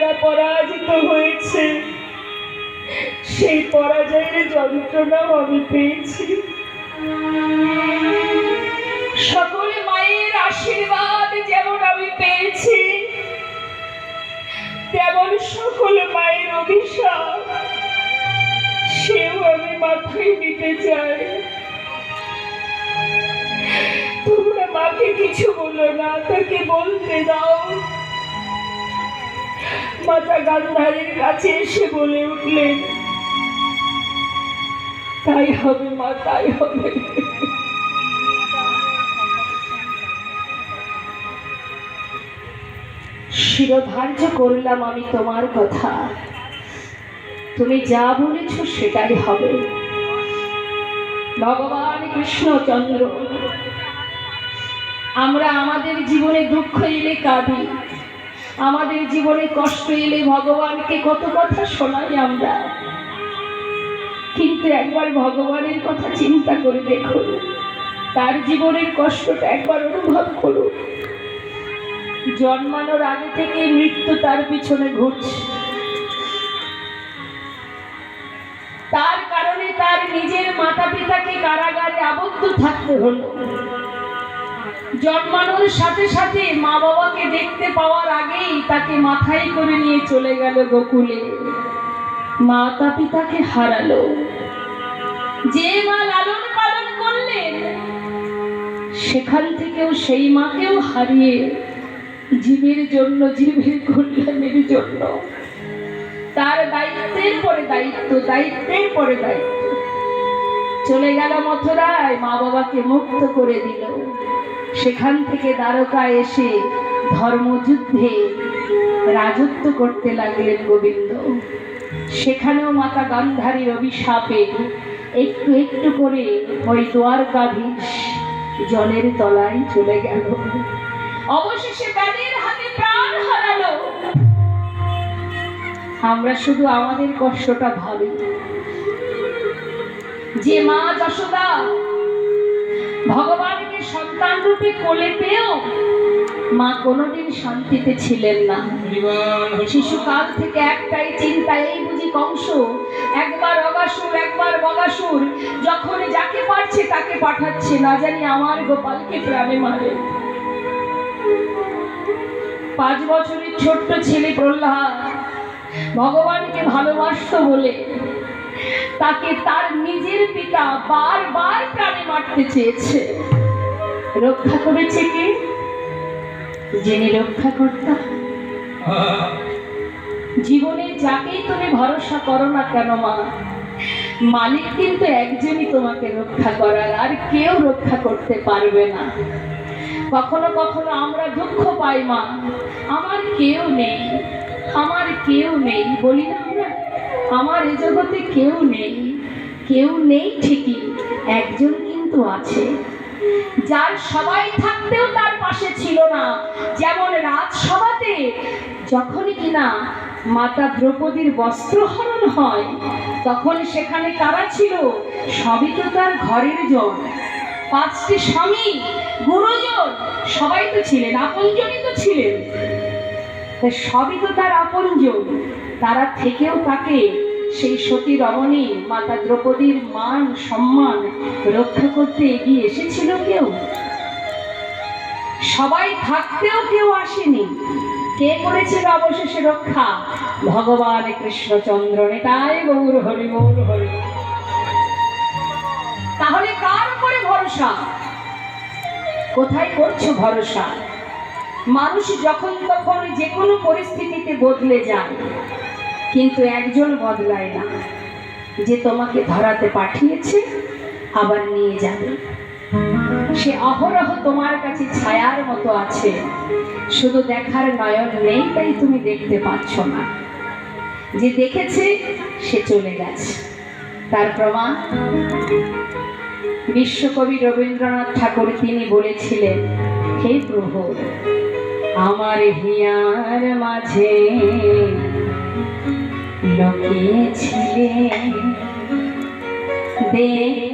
যারা পরাজিত হয়েছে, সেই পরাজয়ের যন্ত্রণাও আমি পেয়েছি। সকল মায়ের আশীর্বাদ যেমন আমি পেয়েছি, তেমন সকল মায়ের অভিশাপ সেও আমি মাথায় নিতে চাই। তোমরা মাকে কিছু বলো না, তাকে বলতে দাও। মাতা গান্ধারীর কাছে এসে বলে উঠলেন তাই হবে মা, তাই হবে। শিরোধার্য করলাম আমি তোমার কথা। তুমি যা বলেছ সেটাই হবে। ভগবান কৃষ্ণচন্দ্র আমরা আমাদের জীবনে দুঃখ এলে কাঁদি। আমাদের জীবনে কষ্ট এলে ভগবানকে কত কথা শোনাই আমরা। কিন্তু একবার ভগবানের কথা চিন্তা করে দেখুন, তার জীবনের কষ্টটা একবার অনুভব করুন। জন্মানোর আগে থেকে মৃত্যু তার পিছনে ঘুরছে। তার কারণে তার নিজের মাতা পিতাকে কারাগারে আবদ্ধ থাকতে হলো। জন্মানোর সাথে সাথে মা বাবাকে দেখতে পাওয়ার আগেই তাকে মাথায় করে নিয়ে চলে গেল গোকুলে। মাতা পিতাকে হারালো। যে মা লালন পালন করলেন, সেখান থেকেও সেই মাকেও হারিয়ে জীবের জন্য, জীবের কল্যাণের জন্য। তার দায়িত্বের পরে দায়িত্ব, দায়িত্বের পরে দায়িত্ব। চলে গেল মথুরায়, মা বাবাকে মুক্ত করে দিল। সেখান থেকে দ্বারকা এসে ধর্মযুদ্ধে রাজত্ব করতে লাগলেন গোবিন্দ। সেখানেও মাতা গান্ধারীর অভিশাপে একটু একটু করে ওই দ্বারকাধীশ জলের তলায় চলে গেল। অবশেষে ব্যাধের হাতে প্রাণ হারালো। আমরা শুধু আমাদের কষ্টটা ভাবি। যে মা যশোদা ভগবানকে সন্তান রূপে কোলে পেয়েও মা কোনোদিন শান্তিতে ছিলেন না। শিশুকাল থেকে একটাই চিন্তা এই বুঝি কংস একবার অগাসুর একবার বগাসুর যখন যাকে পারছে তাকে পাঠাচ্ছে না জানি আমার গোপালকে প্রাণে মারে। পাঁচ বছরের ছোট্ট ছেলে প্রহ্লাদ ভগবানকে ভালোবাসতো বলে তাকে তার নিজের পিতা বারবার প্রাণে মারতে চেয়েছে। রক্ষা করেছে কে? জেনে রক্ষা করতাম জীবনে যাকেই তুমি ভরসা করো না কেন, মা, মালিক কিন্তু একজনই তোমাকে রক্ষা করার, আর কেউ রক্ষা করতে পারবে না। কখনো কখনো আমরা দুঃখ পাই, মা, আমার কেউ নেই, আমার কেউ নেই, বলি না আমরা এ জগতে কেউ নেই। কেউ নেই ঠিকই, একজন কিন্তু আছে। যার সবাই থাকতেও তার পাশে ছিল না। যেমন রাজসভাতে যখনই কিনা মাতা দ্রৌপদীর বস্ত্রহরণ হয়, তখন সেখানে কারা ছিল। সবই তো তার ঘরের জন। পাঁচটি স্বামী, গুরুজন, সবাই তো ছিলেন, আপনজনই তো ছিলেন। সবই তো তার আপন আপনজন। তারা থেকেও তাকে সেই সতী রমণী, মাতা দ্রৌপদীর মান, সম্মান রক্ষা করতে এগিয়ে এসেছিল কেউ? সবাই থাকতেও কেউ আসেনি। কে করেছিল অবশেষে রক্ষা? ভগবান কৃষ্ণচন্দ্র, নেতাই গৌর, হরি গৌর হরি তাহলে কার উপরে ভরসা? কোথায় করছ ভরসা? মানুষ যখন তখন যে কোনো পরিস্থিতিতে বদলে যায়, কিন্তু একজন বদলায় না, যে তোমাকে ধরাতে পাঠিয়েছে, আবার নিয়ে যাবে। সে অহরহ তোমার কাছে ছায়ার মতো আছে, শুধু দেখার নয়ন নেই, তাই তুমি দেখতে পাচ্ছ না। যে দেখেছে, সে চলে গেছে। তার প্রমাণ? বিশ্বকবি রবীন্দ্রনাথ ঠাকুর তিনি বলেছিলেন, হে প্রভু আমার হিয়ার মাঝে লুকিয়েছিলে দেখতে